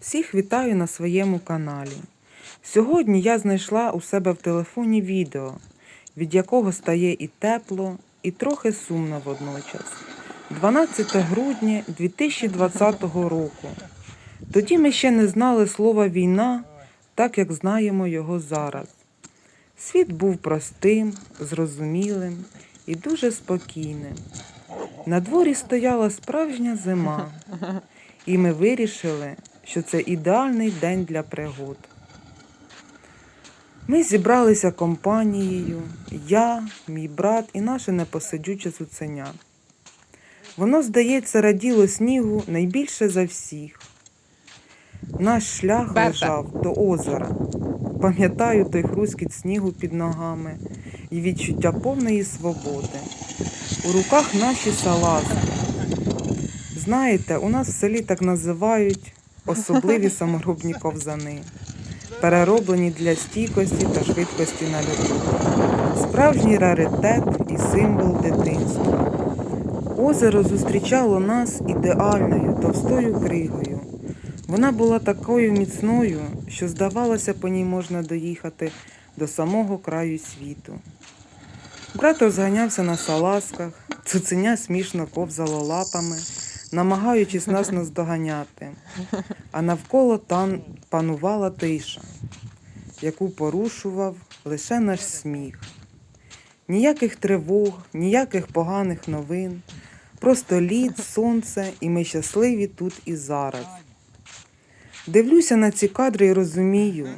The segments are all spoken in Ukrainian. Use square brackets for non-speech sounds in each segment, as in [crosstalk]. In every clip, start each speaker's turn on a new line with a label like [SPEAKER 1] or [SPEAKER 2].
[SPEAKER 1] Всіх вітаю на своєму каналі. Сьогодні я знайшла у себе в телефоні відео, від якого стає і тепло, і трохи сумно водночас. 12 грудня 2020 року. Тоді ми ще не знали слова війна, так як знаємо його зараз. Світ був простим, зрозумілим і дуже спокійним. На дворі стояла справжня зима, і ми вирішили, що це ідеальний день для пригод. Ми зібралися компанією, я, мій брат і наше непосидюче цуценя. Воно, здається, раділо снігу найбільше за всіх. Наш шлях лежав до озера. Пам'ятаю той хрускіт снігу під ногами і відчуття повної свободи. У руках наші салазки. Знаєте, у нас в селі так називають особливі саморобні ковзани, перероблені для стійкості та швидкості на льоду. Справжній раритет і символ дитинства. Озеро зустрічало нас ідеальною товстою кригою. Вона була такою міцною, що здавалося, по ній можна доїхати до самого краю світу. Брат розганявся на салазках, цуценя смішно ковзало лапами, намагаючись нас наздоганяти, а навколо там панувала тиша, яку порушував лише наш сміх. Ніяких тривог, ніяких поганих новин, просто лід, сонце, і ми щасливі тут і зараз. Дивлюся на ці кадри і розумію,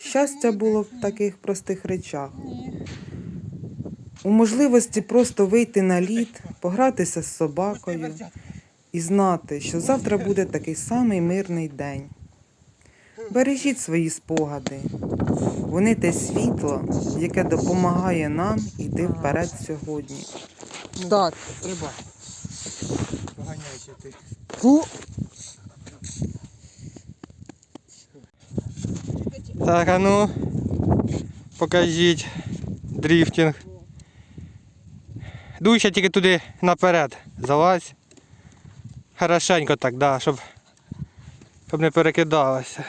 [SPEAKER 1] щастя було в таких простих речах. У можливості просто вийти на лід, погратися з собакою і знати, що завтра буде такий самий мирний день. Бережіть свої спогади. Вони те світло, яке допомагає нам йти вперед сьогодні.
[SPEAKER 2] Так.
[SPEAKER 3] Стрибай. Поганяйся ти.
[SPEAKER 2] Фу.
[SPEAKER 3] Так, а ну. Покажіть дріфтинг. Дуй ще тільки туди наперед. Залазь. Хорошенько так, да, щоб, щоб не перекидалося.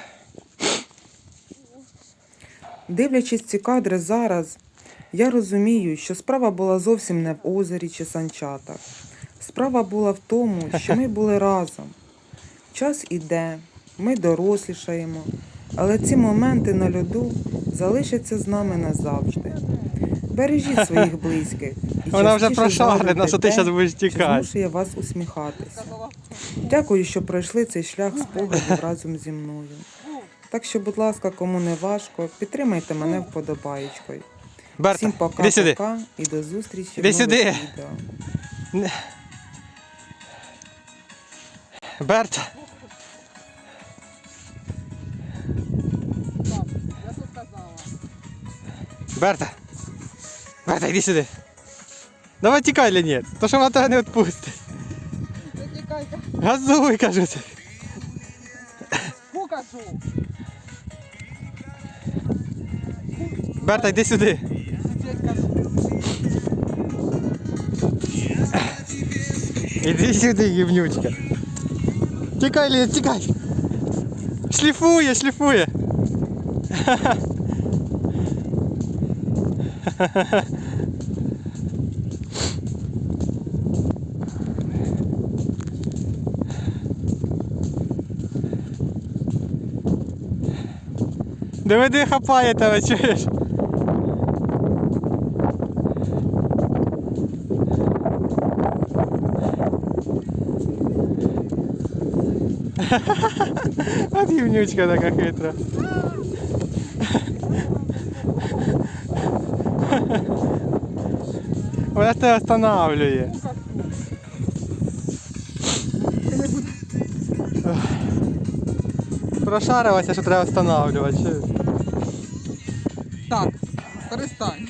[SPEAKER 1] Дивлячись ці кадри зараз, я розумію, що справа була зовсім не в озері чи санчатах. Справа була в тому, що ми були [laughs] разом. Час іде, ми дорослішаємо, але ці моменти на льоду залишаться з нами назавжди. Бережіть своїх близьких. І [laughs]
[SPEAKER 3] Вона вже прошарена, що ти зараз будеш тікати.
[SPEAKER 1] змушує вас усміхатися. Дякую, що пройшли цей шлях спогадів разом зі мною. Так що, будь ласка, кому не важко, підтримайте мене вподобаєчкою.
[SPEAKER 3] Берта,
[SPEAKER 1] Всім пока,
[SPEAKER 3] іди сюди.
[SPEAKER 1] пока і до зустрічі
[SPEAKER 3] Іди
[SPEAKER 1] в нових
[SPEAKER 3] сюди.
[SPEAKER 1] відео.
[SPEAKER 3] Берта. Берта. Берта, іди сюди. Давай тікай, или ні? То що вона тебе не відпустить.
[SPEAKER 2] Не тікайте.
[SPEAKER 3] Газуй, кажу. тобі.
[SPEAKER 2] Фу кажу.
[SPEAKER 3] Берта, йди сюди.
[SPEAKER 2] Сидеть кажу.
[SPEAKER 3] Іди сюди, гівнючка. Тікай, Ліна, тікай. Шліфує, шліфує. [laughs] Доведи хапає тебе, чуєш? [laughs] От гівнючка така хитра. [laughs] [laughs] Вона тебе останавливає. Прошарилася, що треба встановлювати.
[SPEAKER 2] Так, перестань.